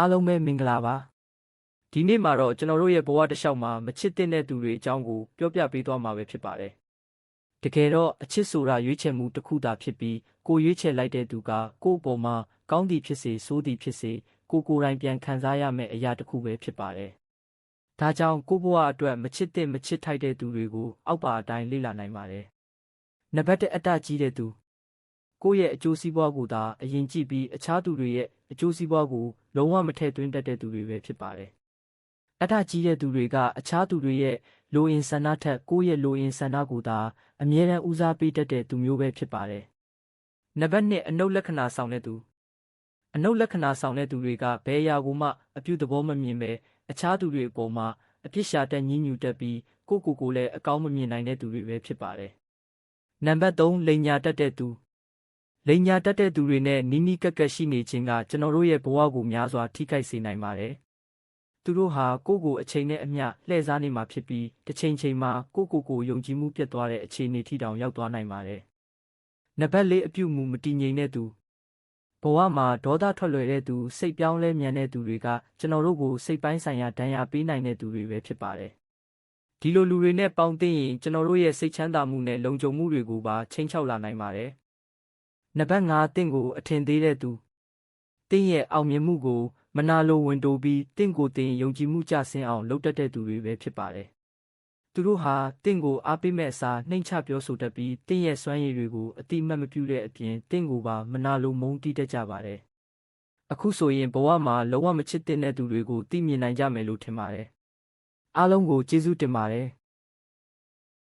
အားလုံးပဲမင်္ဂလာပါဒီနေ့မှာတော့ကျွန်တော်တို့ရဲ့ဘဝတစ်လျှောက်မှာမချစ်တဲ့သူတွေအကြောင်းကိုပြောပြပေးသွားမှာပဲဖြစ်ပါတယ်တကယ်တော့အချစ်ဆိုတာရွေးချယ်မှုတစ်ခုသာဖြစ်ပြီးကိုရွေးချယ်လိုက်တဲ့သူကကိုယ့်အပေါ်မှာကောင်းသည်ဖြစ်စေဆိုးသည်ဖြစ်စေကိုကိုယ်တိုင်ပြန်ခံစားရမယ့်အရာတစ်ခုပဲဖြစ်ပါတယ်ဒါကြောင့်ကိုယ့်ဘဝအတွက်မချစ်တဲ့မချစ်ထိုက်တဲ့သူတွေကိုအောက်ပါအတိုင်းလေ့လာနိုင်ပါတယ်နံပါတ်1အတ္တကြီးတဲ့သူ ကိုယ့်ရဲ့အကျိုးစီးပွားကိုသာအရင်ကြည့်ပြီးအခြားသူတွေရဲ့အကျိုးစီးပွားကိုလုံးဝမထည့်သွင်းတတ်တဲ့သူတွေပဲဖြစ်ပါတယ်။အတ္တကြီးတဲ့သူတွေကအခြားသူတွေရဲ့လိုအင်ဆန္ဒထက်ကိုယ့်ရဲ့လိုအင်ဆန္ဒကိုသာအမြဲတမ်းဦးစားပေးတတ်တဲ့သူမျိုးပဲဖြစ်ပါတယ်။နံပါတ်2အနုလက္ခဏာဆောင်တဲ့သူအနုလက္ခဏာဆောင်တဲ့သူတွေကဘယ်အရာကိုမှအပြုသဘောမမြင်ပဲအခြားသူတွေအပေါ်မှာအပြစ်ရှာတဲ့ညှဉ်းညူတတ်ပြီးကိုယ့်ကိုယ်ကိုလည်းအကောင်းမမြင်နိုင်တဲ့သူတွေပဲဖြစ်ပါတယ်။နံပါတ်3လိန်ညာတတ်တဲ့သူ လိန်ညာတတ်တဲ့သူတွေနဲ့နီးနီးကပ်ကပ်ရှိနေခြင်းကကျွန်တော်တို့ရဲ့ဘဝကိုများစွာထိခိုက်စေနိုင်ပါတယ်။သူတို့ဟာကိုယ့်ကိုယ်အချိန်နဲ့အမျှလှည့်စားနေမှာဖြစ်ပြီးတစ်ချိန်ချိန်မှာကိုယ့်ကိုယ်ကိုယုံကြည်မှုပြတ်သွားတဲ့အခြေအနေထိတောင်ရောက်သွားနိုင်ပါတယ်။နံပါတ်၄အပြုမူမတည်ငြိမ်တဲ့သူဘဝမှာဒေါသထွက်လွယ်တဲ့သူစိတ်ပြောင်းလဲမြန်တဲ့သူတွေကကျွန်တော်တို့ကိုစိတ်ပိုင်းဆိုင်ရာဒဏ်ရာပေးနိုင်တဲ့သူတွေပဲဖြစ်ပါတယ်။ဒီလိုလူတွေနဲ့ပေါင်းသိရင်ကျွန်တော်တို့ရဲ့စိတ်ချမ်းသာမှုနဲ့လုံခြုံမှုတွေကိုပါချိန်ချောက်လာနိုင်ပါတယ်။ နံပါတ်5တင့်ကိုအထင်သေးတဲ့သူတင့်ရဲ့အောင်မြင်မှုကိုမနာလိုဝင်တိုးပြီးတင့်ကိုတင်ယုံကြည်မှုကြဆင်းအောင်လုပ်တတ်တဲ့သူတွေပဲဖြစ်ပါတယ်။သူတို့ဟာတင့်ကိုအားပေးမဲ့အစားနှိမ်ချပြောဆိုတတ်ပြီးတင့်ရဲ့စွမ်းရည်တွေကိုအတိမတ်မပြုတဲ့အပြင်တင့်ကိုပါမနာလိုမုန်းတီးတတ်ကြပါတယ်။အခုဆိုရင်ဘဝမှာလုံးဝမချစ်တဲ့သူတွေကိုသိမြင်နိုင်ကြမယ်လို့ထင်ပါတယ်။အားလုံးကိုကျေးဇူးတင်ပါတယ်။